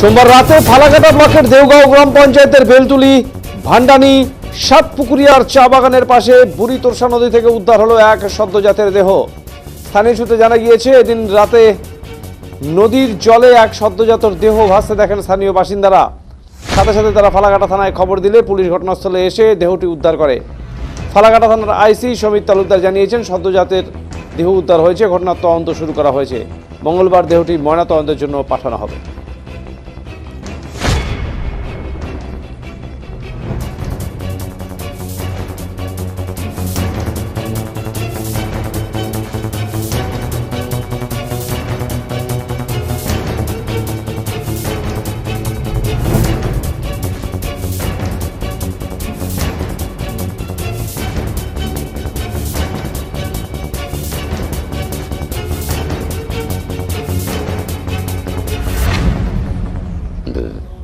সোমবার রাতে ফালাকাটা ব্লকের দেওগাঁও গ্রাম পঞ্চায়েতের বেলতুলি, ভান্ডানি, সাতপুকুরিয়ার চা বাগানের পাশে বুড়ি তোরসা নদী থেকে উদ্ধার হলো এক সদ্যজাতের দেহ। স্থানীয় সূত্রে জানা গিয়েছে, এদিন রাতে নদীর জলে এক সদ্যজাতর দেহ ভাসতে দেখেন স্থানীয় বাসিন্দারা। সাথে সাথে তারা ফালাকাটা থানায় খবর দিলে পুলিশ ঘটনাস্থলে এসে দেহটি উদ্ধার করে। ফালাকাটা থানার আইসি সমিত তালুকদার জানিয়েছেন, সদ্যজাতের দেহ উদ্ধার হয়েছে, ঘটনার তদন্ত শুরু করা হয়েছে। মঙ্গলবার দেহটি ময়নাতদন্তের জন্য পাঠানো হবে। 네.